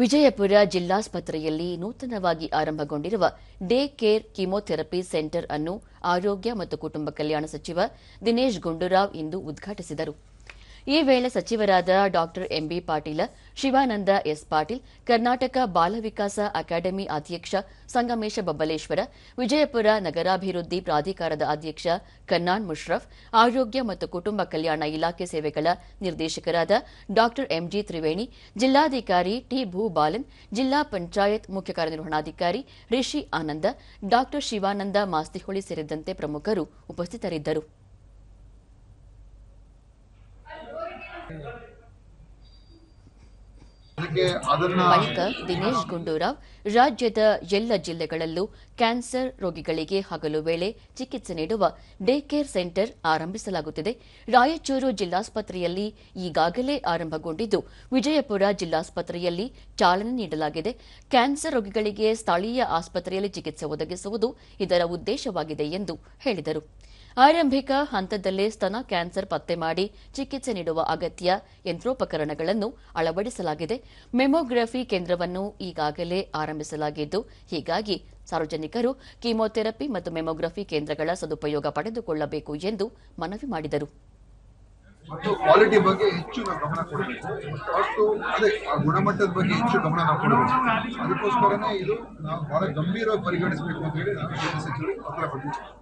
ವಿಜಯಪುರ ಜಿಲ್ಲಾಸ್ಪತ್ರೆಯಲ್ಲಿ ನೂತನವಾಗಿ ಆರಂಭಗೊಂಡಿರುವ ಡೇ ಕೇರ್ ಕೀಮೋಥೆರಪಿ ಸೆಂಟರ್ ಅನ್ನು ಆರೋಗ್ಯ ಮತ್ತು ಕುಟುಂಬ ಕಲ್ಯಾಣ ಸಚಿವ ದಿನೇಶ್ ಗುಂಡೂರಾವ್ ಇಂದು ಉದ್ಘಾಟಿಸಿದರು. ಈ ವೇಳೆ ಸಚಿವರಾದ doctor M B Patil, Shivananda S Patil, Karnataka Bala Vikasa academy ಅಧ್ಯಕ್ಷ ಸಂಗಮೇಶ ಬಬ್ಬಲೇಶ್ವರ, ವಿಜಯಪುರ ನಗರಾಭಿವೃದ್ಧಿ ಪ್ರಾಧಿಕಾರದ ಅಧ್ಯಕ್ಷ ಕನ್ನಾನ್ ಮುಷ್ರಫ್, ಆರೋಗ್ಯ ಮತ್ತು ಕುಟುಂಬ ಕಲ್ಯಾಣ ಇಲಾಖೆ ಸೇವೆಗಳ ನಿರ್ದೇಶಕರಾದ ಡಾಕ್ಟರ್ ಎಂಜಿ ತ್ರಿವೇಣಿ, ಜಿಲ್ಲಾಧಿಕಾರಿ ಟಿ ಭೂಬಾಲನ್, ಜಿಲ್ಲಾ ಪಂಚಾಯತ್ ಮುಖ್ಯ ಕಾರ್ಯನಿರ್ವಹಣಾಧಿಕಾರಿ ರಿಷಿ ಆನಂದ, ಡಾಕ್ಟರ್ ಶಿವಾನಂದ ಮಾಸ್ತಿಹೊಳಿ ಸೇರಿದಂತೆ ಪ್ರಮುಖರು ಉಪಸ್ಥಿತರಿದ್ದರು. ಬಳಿಕ ದಿನೇಶ್ ಗುಂಡೂರಾವ್, ರಾಜ್ಯದ ಎಲ್ಲ ಜಿಲ್ಲೆಗಳಲ್ಲೂ ಕ್ಯಾನ್ಸರ್ ರೋಗಿಗಳಿಗೆ ಹಗಲು ವೇಳೆ ಚಿಕಿತ್ಸೆ ನೀಡುವ ಡೇ ಕೇರ್ ಸೆಂಟರ್ ಆರಂಭಿಸಲಾಗುತ್ತಿದೆ. ರಾಯಚೂರು ಜಿಲ್ಲಾಸ್ಪತ್ರೆಯಲ್ಲಿ ಈಗಾಗಲೇ ಆರಂಭಗೊಂಡಿದ್ದು, ವಿಜಯಪುರ ಜಿಲ್ಲಾಸ್ಪತ್ರೆಯಲ್ಲಿ ಚಾಲನೆ ನೀಡಲಾಗಿದೆ. ಕ್ಯಾನ್ಸರ್ ರೋಗಿಗಳಿಗೆ ಸ್ಥಳೀಯ ಆಸ್ಪತ್ರೆಯಲ್ಲಿ ಚಿಕಿತ್ಸೆ ಒದಗಿಸುವುದು ಇದರ ಉದ್ದೇಶವಾಗಿದೆ ಎಂದು ಹೇಳಿದರು. ಆರಂಭಿಕ ಹಂತದಲ್ಲೇ ಸ್ತನ ಕ್ಯಾನ್ಸರ್ ಪತ್ತೆ ಮಾಡಿ ಚಿಕಿತ್ಸೆ ನೀಡುವ ಅಗತ್ಯ ಯಂತ್ರೋಪಕರಣಗಳನ್ನು ಅಳವಡಿಸಲಾಗಿದೆ. ಮೆಮೊಗ್ರಫಿ ಕೇಂದ್ರವನ್ನು ಈಗಾಗಲೇ ಆರಂಭಿಸಲಾಗಿದ್ದು, ಹೀಗಾಗಿ ಸಾರ್ವಜನಿಕರು ಕೀಮೋಥೆರಪಿ ಮತ್ತು ಮೆಮೊಗ್ರಫಿ ಕೇಂದ್ರಗಳ ಸದುಪಯೋಗ ಪಡೆದುಕೊಳ್ಳಬೇಕು ಎಂದು ಮನವಿ ಮಾಡಿದರು. ಮತ್ತು ಕ್ವಾಲಿಟಿ ಬಗ್ಗೆ ಹೆಚ್ಚು ನಾವು ಗಮನ ಕೊಡಬೇಕು. ಮತ್ತು ಅದೇ, ಆ ಗುಣಮಟ್ಟದ ಬಗ್ಗೆ ಹೆಚ್ಚು ಗಮನ ನಾವು ಕೊಡಬೇಕು. ಅದಕ್ಕೋಸ್ಕರನೇ ಇದು ನಾವು ಬಹಳ ಗಂಭೀರವಾಗಿ ಪರಿಗಣಿಸಬೇಕು ಅಂತ ಹೇಳಿ ನಾನು ಕೇಂದ್ರ ಸಚಿವರಿಗೆ ಪತ್ರ ಬರೆದಿದ್ದೇನೆ